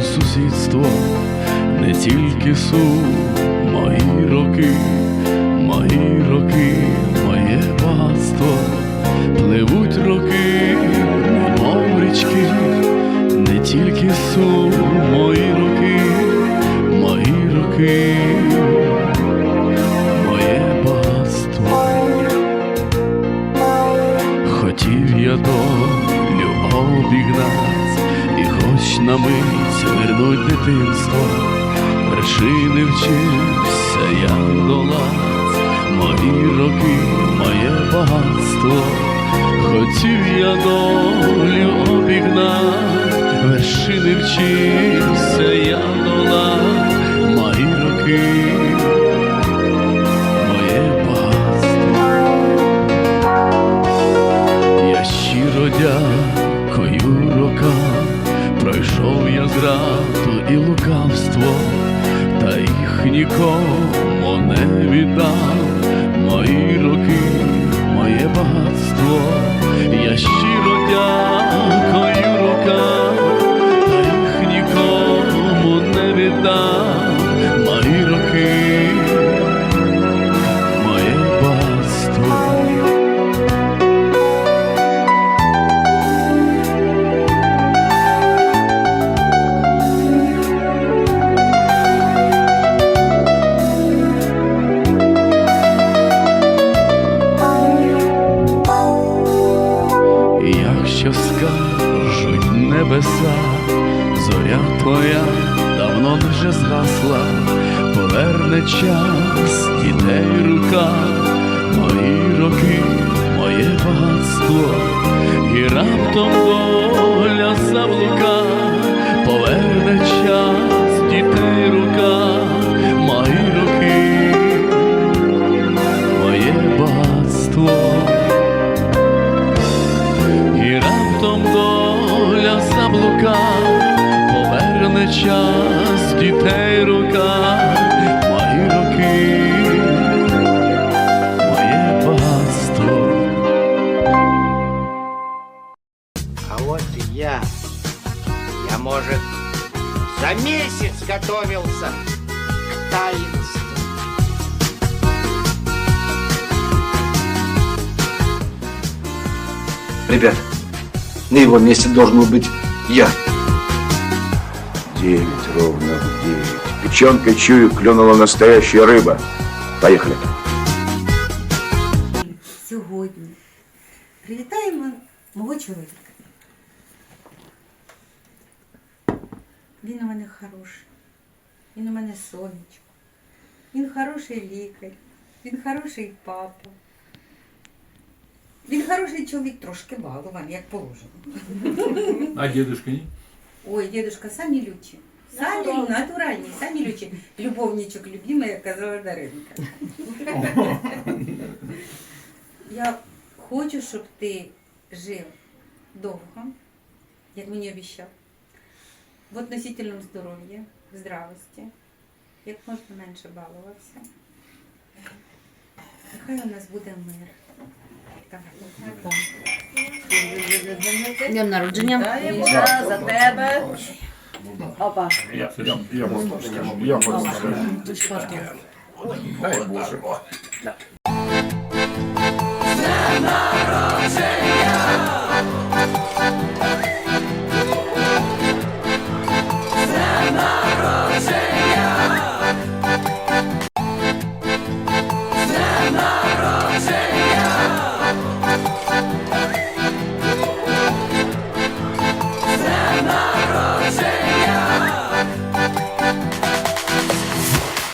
батьківство, не тільки сум, мої роки, мої роки, моє багатство, пливуть роки, на мить вернуть дитинство, вершини вчився я долать, мої роки, моє багатство, хотів я долю обігнати, вершини вчився нікому не віддав. Мої роки, моє багатство, я щиро дякую небеса, зоря твоя давно вже згасла, поверне час дітей рука, мої роки, заблука, поверне час дітей рука, мої роки, моє багатство. А вот и я. Я, может, за месяц готовился к таинству. Ребят, на его месте должен был быть я. Девять, ровно в девять. Печенкой чую, клюнула настоящая рыба. Поехали. сьогодні привітаємо мого чоловіка. Він у мене хороший, він у мене сонечко, він хороший лікар, він хороший папа. Він хороший чоловік, трошки балований, як положено. А дедушка не? Ой, дедушка, самі лючі. Самі натуральні, самі лючі. Любовничок любимий, як казала Даринка. Я хочу, щоб ти жив довго, як мені обіцяв, в относительному здоров'ї, в здравості, як можна менше балувався. Нехай у нас буде мир. Днем народження. Ліза, за тебе. Опа. Я, я, я можу скажу. Я можу скажу. Дай Боже. Да.